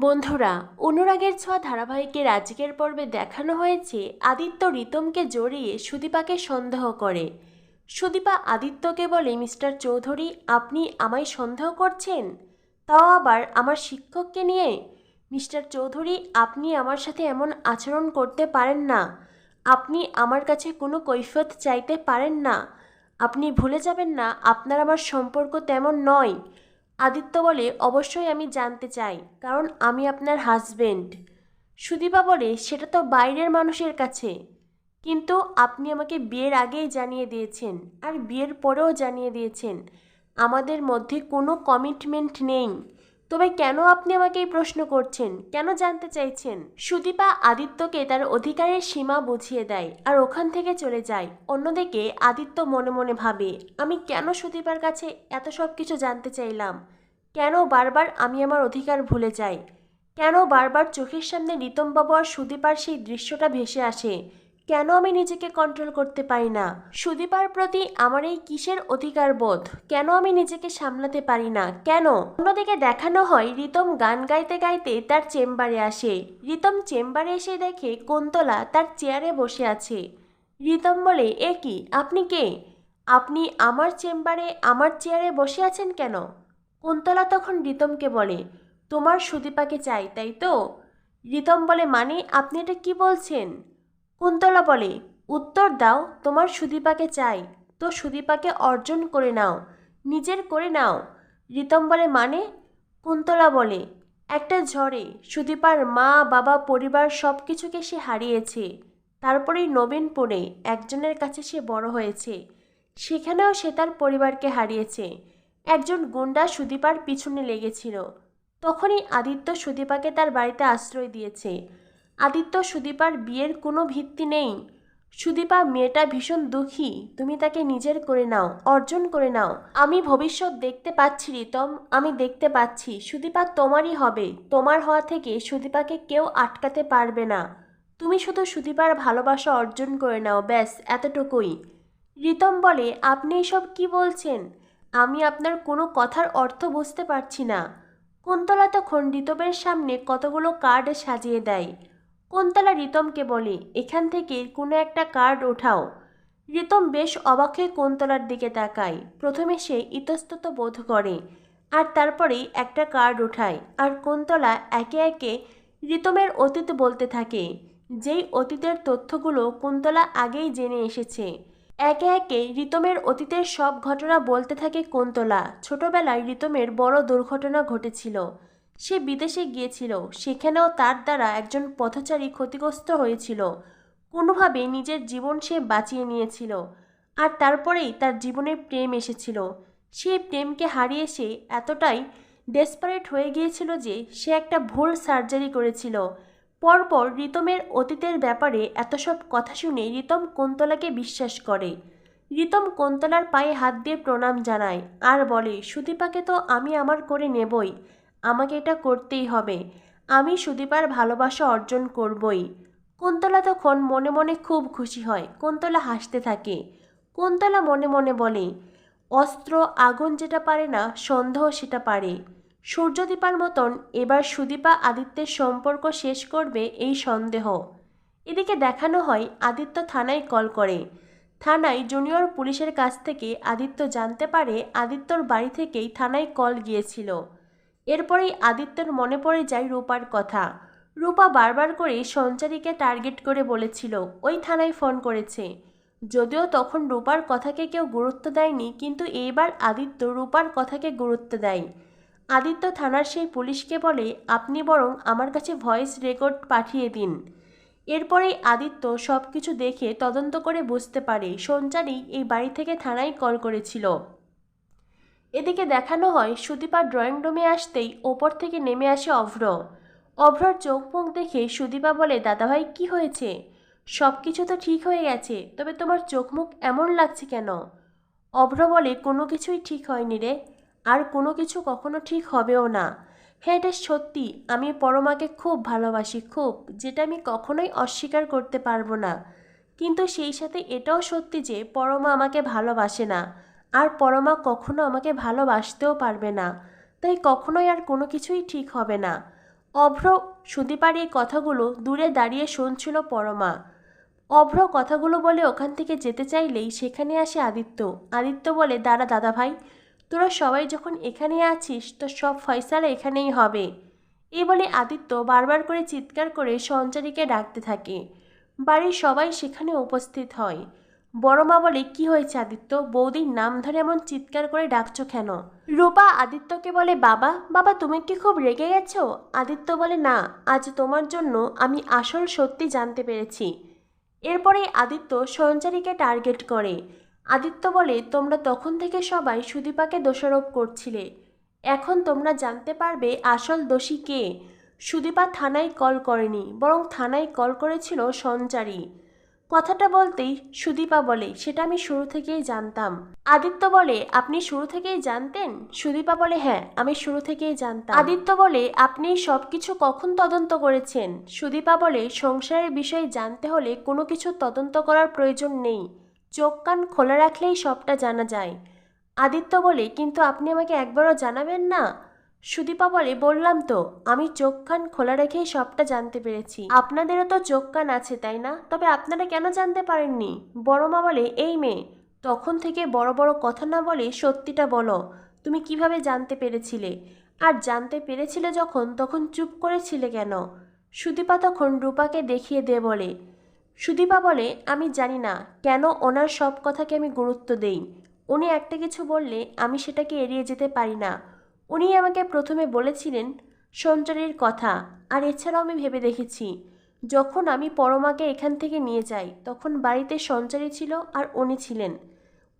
বন্ধুরা, অনুরাগের ছোঁয়া ধারাবাহিকের আজকের পর্বে দেখানো হয়েছে আদিত্য রিতমকে জড়িয়ে সুদীপাকে সন্দেহ করে। সুদীপা আদিত্যকে বলে, মিস্টার চৌধুরী, আপনি আমায় সন্দেহ করছেন? তাও আবার আমার শিক্ষককে নিয়ে? মিস্টার চৌধুরী, আপনি আমার সাথে এমন আচরণ করতে পারেন না। আপনি আমার কাছে কোনো কৈফত চাইতে পারেন না। আপনি ভুলে যাবেন না, আপনার আমার সম্পর্ক তেমন নয়। আদিত্য বলে, অবশ্যই আমি জানতে চাই, কারণ আমি আপনার হাজবেন্ড সুদীপা বলে, সেটা তো বাইরের মানুষের কাছে। কিন্তু আপনি আমাকে বিয়ের আগেই জানিয়ে দিয়েছেন, আর বিয়ের পরেও জানিয়ে দিয়েছেন। আমাদের মধ্যে কোনো কমিটমেন্ট নেই। তবে কেন আপনি আমাকে এই প্রশ্ন করছেন? কেন জানতে চাইছেন? সুদীপা আদিত্যকে তার অধিকারের সীমা বুঝিয়ে দেয়, আর ওখান থেকে চলে যায়। অন্যদিকে আদিত্য মনে মনে ভাবে, আমি কেন সুদীপার কাছে এত সব কিছু জানতে চাইলাম? কেন বারবার আমি আমার অধিকার ভুলে যাই? কেন বারবার চোখের সামনে রিতমবাবু আর সুদীপার সেই দৃশ্যটা ভেসে আসে? কেন আমি নিজেকে কন্ট্রোল করতে পারি না? সুদীপার প্রতি আমার এই কিসের অধিকার বোধ? কেন আমি নিজেকে সামলাতে পারি না? কেন? অন্যদিকে দেখানো হয় রিতম গান গাইতে গাইতে তার চেম্বারে আসে। রিতম চেম্বারে এসে দেখে কুন্তলা তার চেয়ারে বসে আছে। রিতম বলে, এ কি? আপনি কে? আপনি আমার চেম্বারে, আমার চেয়ারে বসে আছেন কেন? কুন্তলা তখন রিতমকে বলে, তোমার সুদীপাকে চাই, তাই তো? রিতম বলে মানে আপনি এটা কি বলছেন? কুন্তলা বলে, উত্তর দাও, তোমার সুদীপাকে চাই। তো সুদীপাকে অর্জন করে নাও, নিজের করে নাও। রিতম বলে মানে? কুন্তলা বলে, একটা ঝড়ে সুদীপার মা, বাবা, পরিবার সব কিছুকে সে হারিয়েছে। তারপরেই নবীনপুরে একজনের কাছে সে বড় হয়েছে। সেখানেও সে তার পরিবারকে হারিয়েছে। একজন গুন্ডা সুদীপার পিছনে লেগেছিল। তখনই আদিত্য সুদীপাকে তার বাড়িতে আশ্রয় দিয়েছে। আদিত্য সুদীপার বিয়ের কোনো ভিত্তি নেই। সুদীপা, মেয়েটা ভীষণ দুঃখী। তুমি তাকে নিজের করে নাও, অর্জন করে নাও। আমি ভবিষ্যৎ দেখতে পাচ্ছি, রিতম। আমি দেখতে পাচ্ছি। সুদীপা তোমারই হবে। তোমার হওয়া থেকে সুদীপাকে কেউ আটকাতে পারবে না। তুমি শুধু সুদীপার ভালোবাসা অর্জন করে নাও, ব্যাস, এতটুকুই। রিতম বলে, আপনি এসব কি বলছেন? আমি আপনার কোনো কথার অর্থ বুঝতে পারছি না। কুন্তলা তখন ঋতবের সামনে কতগুলো কার্ড সাজিয়ে দেয়। কুন্তলা রিতমকে বলে, এখান থেকে কোনো একটা কার্ড ওঠাও। রিতম বেশ অবাক হয়ে কুন্তলার দিকে তাকায়। প্রথমে সে ইতস্তত বোধ করে, আর তারপরেই একটা কার্ড ওঠায়, আর কুন্তলা একে একে রিতমের অতীত বলতে থাকে। যেই অতীতের তথ্যগুলো কুন্তলা আগেই জেনে এসেছে একে একে রিতমের অতীতের সব ঘটনা বলতে থাকে কুন্তলা। ছোটবেলায় রিতমের বড় দুর্ঘটনা ঘটেছিল। সে বিদেশে গিয়েছিল। সেখানেও তার দ্বারা একজন পথচারী ক্ষতিগ্রস্ত হয়েছিল। কোনোভাবে নিজের জীবন সে বাঁচিয়ে নিয়েছিল। আর তারপরেই তার জীবনে প্রেম এসেছিল। সেই প্রেমকে হারিয়ে সে এতটাই ডেসপারেট হয়ে গিয়েছিল যে সে একটা ভুল সার্জারি করেছিল। পরপর রিতমের অতীতের ব্যাপারে এত সব কথা শুনে রিতম কুন্তলাকে বিশ্বাস করে। রিতম কুন্তলার পায়ে হাত দিয়ে প্রণাম জানায়, আর বলে, সুদীপাকে তো আমি আমার করে নেবই। আমাকে এটা করতেই হবে। আমি সুদীপার ভালোবাসা অর্জন করবই। কুন্তলা তখন মনে মনে খুব খুশি হয়। কুন্তলা হাসতে থাকে। কুন্তলা মনে মনে বলে, অস্ত্র, আগুন যেটা পারে না, সন্দেহ সেটা পারে। সূর্যদীপার মতন এবার সুদীপা আদিত্যের সম্পর্ক শেষ করবে এই সন্দেহ। এদিকে দেখানো হয় আদিত্য থানায় কল করে। থানায় জুনিয়র পুলিশের কাছ থেকে আদিত্য জানতে পারে আদিত্যর বাড়ি থেকেই থানায় কল গিয়েছিল। এরপরেই আদিত্যর মনে পড়ে যায় রূপার কথা। রূপা বারবার করে সঞ্চারীকে টার্গেট করে বলেছিল, ওই থানায় ফোন করেছে। যদিও তখন রূপার কথাকে কেউ গুরুত্ব দেয়নি, কিন্তু এইবার আদিত্য রূপার কথাকে গুরুত্ব দেয়। আদিত্য থানার সেই পুলিশকে বলে, আপনি বরং আমার কাছে ভয়েস রেকর্ড পাঠিয়ে দিন। এরপরেই আদিত্য সব কিছু দেখে তদন্ত করে বুঝতে পারে সঞ্চারী এই বাড়ি থেকে থানায় কল করেছিল। এদিকে দেখানো হয়, সুদীপা ড্রয়িং রুমে আসতেই ওপর থেকে নেমে আসে অভ্র। অভ্রর চোখ মুখ দেখে সুদীপা বলে, দাদাভাই, কি হয়েছে? সব কিছু তো ঠিক হয়ে গেছে, তবে তোমার চোখ মুখ এমন লাগছে কেন? অভ্র বলে, কোনো কিছুই ঠিক হয়নি রে। আর কোনো কিছু কখনো ঠিক হবেও না। হ্যাঁ এটা সত্যি, আমি পরমাকে খুব ভালোবাসি, খুব, যেটা আমি কখনোই অস্বীকার করতে পারব না। কিন্তু সেই সাথে এটাও সত্যি যে পরমা আমাকে ভালোবাসে না, আর পরমা কখনো আমাকে ভালোবাসতেও পারবে না। তাই কখনোই আর কোনো কিছুই ঠিক হবে না। অভ্র, সুদীপার এই কথাগুলো দূরে দাঁড়িয়ে শুনছিল পরমা। অভ্র কথাগুলো বলে ওখান থেকে যেতে চাইলেই সেখানে আসে আদিত্য। আদিত্য বলে, দাঁড়া দাদা ভাই তোরা সবাই যখন এখানে আছিস, তো সব ফয়সালা এখানেই হবে। এই বলে আদিত্য বারবার করে চিৎকার করে সঞ্চারীকে ডাকতে থাকে। বাড়ির সবাই সেখানে উপস্থিত হয়। বড় মা বলে, কি হয়েছে আদিত্য? বৌদির নাম ধরে এমন চিৎকার করে ডাকছো কেন? রূপা আদিত্যকে বলে, বাবা বাবা, তুমি কি খুব রেগে গেছো? আদিত্য বলে, না, আজ তোমার জন্য আমি আসল সত্যি জানতে পেরেছি। এরপরে আদিত্য সঞ্চারীকে টার্গেট করে। আদিত্য বলে, তোমরা তখন থেকে সবাই সুদীপাকে দোষারোপ করছিলে। এখন তোমরা জানতে পারবে আসল দোষী কে। সুদীপা থানায় কল করেনি, বরং থানায় কল করেছিল সঞ্চারী। কথাটা বলতেই সুদীপা বলে, সেটা আমি শুরু থেকেই জানতাম। আদিত্য বলে, আপনি শুরু থেকেই জানতেন? সুদীপা বলে হ্যাঁ আমি শুরু থেকেই জানতাম। আদিত্য বলে, আপনি সব কিছু কখন তদন্ত করেছেন? সুদীপা বলে, সংসারের বিষয়ে জানতে হলে কোনো কিছু তদন্ত করার প্রয়োজন নেই। চোখ কান খোলা রাখলেই সবটা জানা যায়। আদিত্য বলে, কিন্তু আপনি আমাকে একবারও জানাবেন না? সুদীপা বলে, বললাম তো, আমি চোখ কান খোলা রেখেই সবটা জানতে পেরেছি। আপনাদেরও তো চোখ কান আছে, তাই না? তবে আপনারা কেন জানতে পারেননি? বড় মা বলে, এই মেয়ে, তখন থেকে বড় বড় কথা না বলে সত্যিটা বলো। তুমি কীভাবে জানতে পেরেছিলে? আর জানতে পেরেছিলে যখন, তখন চুপ করেছিলে কেন? সুদীপা তখন রূপাকে দেখিয়ে দে বলে সুদীপা বলে, আমি জানি না, কেন ওনার সব কথাকে আমি গুরুত্ব দেই? উনি একটা কিছু বললে আমি সেটাকে এড়িয়ে যেতে পারি না। উনি আমাকে প্রথমে বলেছিলেন, সঞ্চারীর কথা, আর এছাড়াও আমি ভেবে দেখেছি। যখন আমি পরমাকে এখান থেকে নিয়ে যাই, তখন বাড়িতে সঞ্চারী ছিল আর উনি ছিলেন।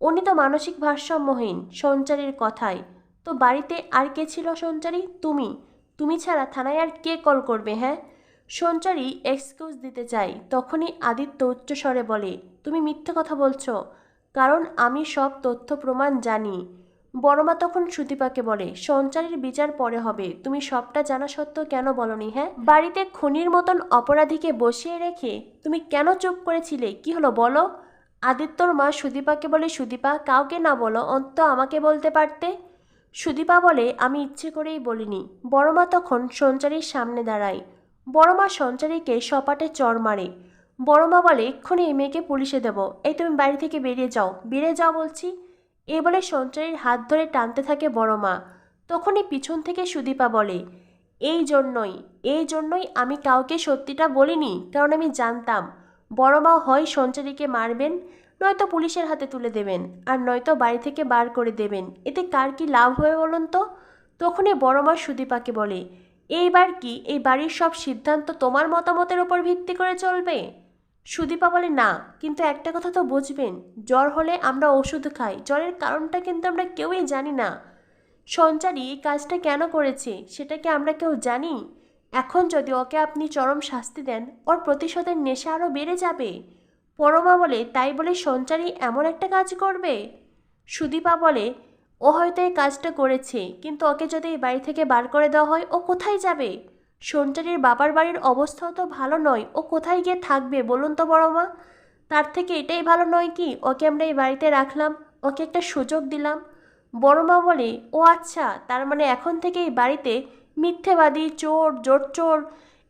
উনি তো মানসিক ভারসাম্যহীন, সঞ্চারীর কথায়। তো বাড়িতে আর কে ছিল সঞ্চারী? তুমি। তুমি ছাড়া থানায় আর কে কল করবে হ্যাঁ? সঞ্চারী এক্সকিউজ দিতে চাই তখনই আদিত্য উচ্চস্বরে বলে, তুমি মিথ্যে কথা বলছো, কারণ আমি সব তথ্য প্রমাণ জানি। বড়মা তখন সুদীপাকে বলে, সঞ্চারীর বিচার পরে হবে। তুমি সবটা জানা সত্ত্বেও কেন বলনি হ্যাঁ? বাড়িতে খুনির মতন অপরাধীকে বসিয়ে রেখে তুমি কেন চুপ করেছিলে? কি হলো, বলো? আদিত্যর মা সুদীপাকে বলে, সুদীপা, কাউকে না বলো অন্ত আমাকে বলতে পারতে? সুদীপা বলে, আমি ইচ্ছে করেই বলিনি। বড়মা তখন সঞ্চারীর সামনে দাঁড়ায়। বড়মা সঞ্চারীকে সপাটে চর মারে। বড়মা বলে, এক্ষুনি এই মেয়েকে পুলিশে দেবো। এই তুমি বাড়ি থেকে বেরিয়ে যাও। বেরিয়ে যাও বলছি? এ বলে সঞ্চারীর হাত ধরে টানতে থাকে বড়মা তখনই পিছন থেকে সুদীপা বলে, এই জন্যই এই জন্যই আমি কাউকে সত্যিটা বলিনি, কারণ আমি জানতাম। বড়মা হয় সঞ্চারীকে মারবেন, নয়তো পুলিশের হাতে তুলে দেবেন, আর নয়তো বাড়ি থেকে বার করে দেবেন। এতে কার কি লাভ হবে বলুন তো? তখনই বড় মা সুদীপাকে বলে এইবার কি এই বাড়ির সব সিদ্ধান্ত তোমার মতামতের ওপর ভিত্তি করে চলবে? সুদীপা বলে, না, কিন্তু একটা কথা তো বুঝবেন, জ্বর হলে আমরা ওষুধ খাই, জ্বরের কারণটা কিন্তু আমরা কেউই জানি না। সঞ্চারী, এই কাজটা কেন করেছে, সেটা কি আমরা কেউ জানি? এখন যদি ওকে আপনি চরম শাস্তি দেন, ওর প্রতিশোধের নেশা আরও বেড়ে যাবে। পরমা বলে, তাই বলে সঞ্চারী এমন একটা কাজ করবে? সুদীপা বলে ও হয়তো এই কাজটা করেছে, কিন্তু ওকে যদি এই বাড়ি থেকে বার করে দেওয়া হয়, ও কোথায় যাবে? সঞ্চারীর বাবার বাড়ির অবস্থাও তো ভালো নয়, ও কোথায় গিয়ে থাকবে বলুন তো বড় মা? তার থেকে এটাই ভালো নয় কি, ওকে আমরা এই বাড়িতে রাখলাম, ওকে একটা সুযোগ দিলাম। বড় মা বলে, ও আচ্ছা তার মানে এখন থেকে এই বাড়িতে মিথ্যেবাদী, চোর জোর চোর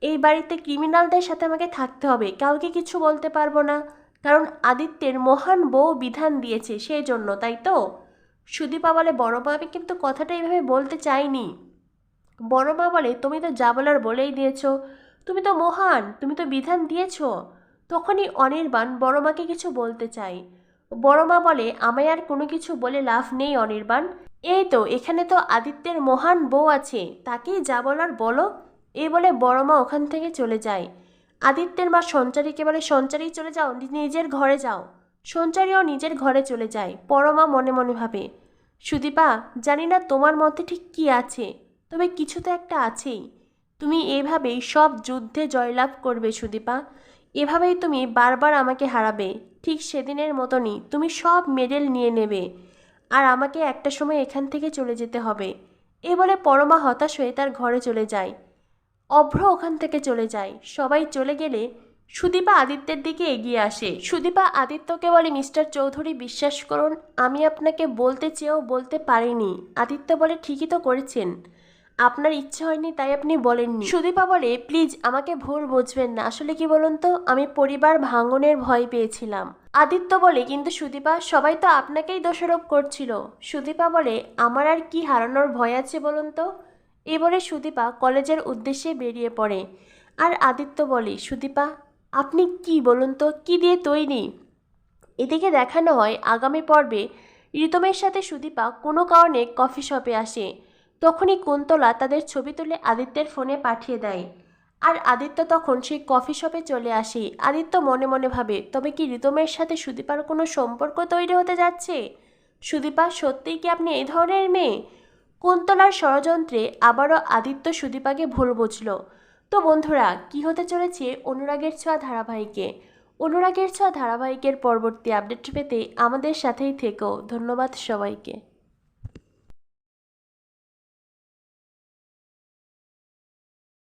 এই বাড়িতে ক্রিমিনালদের সাথে আমাকে থাকতে হবে, কাউকে কিছু বলতে পারব না। কারণ আদিত্যের মহান বউ বিধান দিয়েছে, সেই জন্য, তাই তো? সুদীপা বলে বড় মা আমি কিন্তু কথাটা এইভাবে বলতে চাইনি। বড় মা বলে, তুমি তো যা বলার বলেই দিয়েছ। তুমি তো মহান, তুমি তো বিধান দিয়েছ। তখনই অনির্বাণ বড় মাকে কিছু বলতে চাই। বড় মা বলে, আমায় আর কোনো কিছু বলে লাভ নেই অনির্বাণ। এই তো, এখানে তো আদিত্যের মহান বউ আছে, তাকেই যা বলার বলো। এই বলে বড় মা ওখান থেকে চলে যায়। আদিত্যের মা সঞ্চারীকে বলে, সঞ্চারী চলে যাও, নিজের ঘরে যাও। সঞ্চারীও নিজের ঘরে চলে যায়। পরমা মনে মনে ভাবে সুদীপা, জানি না তোমার মধ্যে ঠিক কী আছে, তবে কিছু তো একটা আছেই। তুমি এভাবেই সব যুদ্ধে জয়লাভ করবে সুদীপা। এভাবেই তুমি বারবার আমাকে হারাবে, ঠিক সেদিনের মতনই তুমি সব মেডেল নিয়ে নেবে। আর আমাকে একটা সময় এখান থেকে চলে যেতে হবে। এ বলে পরমা হতাশ হয়ে তার ঘরে চলে যায়। অভ্র ওখান থেকে চলে যায়। সবাই চলে গেলে সুদীপা আদিত্যের দিকে এগিয়ে আসে। সুদীপা আদিত্যকে বলে, মিস্টার চৌধুরী, বিশ্বাস করুন, আমি আপনাকে বলতে চেয়েও বলতে পারিনি। আদিত্য বলে, ঠিকই তো করেছেন। আপনার ইচ্ছে হয়নি, তাই আপনি বলেননি। সুদীপা বলে, প্লিজ, আমাকে ভুল বুঝবেন না। আসলে কি বলুন তো, আমি পরিবার ভাঙনের ভয় পেয়েছিলাম। আদিত্য বলে, কিন্তু সুদীপা, সবাই তো আপনাকেই দোষারোপ করছিল। সুদীপা বলে, আমার আর কি হারানোর ভয় আছে বলুন তো? এ বলে সুদীপা কলেজের উদ্দেশ্যে বেরিয়ে পড়ে। আর আদিত্য বলে, সুদীপা আপনি কি বলুন তো, কি দিয়ে তৈরি? এদিকে দেখানো হয় আগামী পর্বে রিতমের সাথে সুদীপা কোনো কারণে কফি শপে আসে। তখনই কুন্তলা তাদের ছবি তুলে আদিত্যের ফোনে পাঠিয়ে দেয়। আর আদিত্য তখন সেই কফি শপে চলে আসে। আদিত্য মনে মনে ভাবে, তবে কি রিতমের সাথে সুদীপার কোনো সম্পর্ক তৈরি হতে যাচ্ছে? সুদীপা, সত্যিই কি আপনি এই ধরনের মেয়ে? কুন্তলার ষড়যন্ত্রে আবারও আদিত্য সুদীপাকে ভুল বুঝল। তো বন্ধুরা, কি হতে চলেছে অনুরাগের ছোঁয়া ধারাবাহিকে? অনুরাগের ছোঁয়া ধারাবাহিকের পরবর্তী আপডেট পেতে আমাদের সাথেই থেকো। ধন্যবাদ সবাইকে।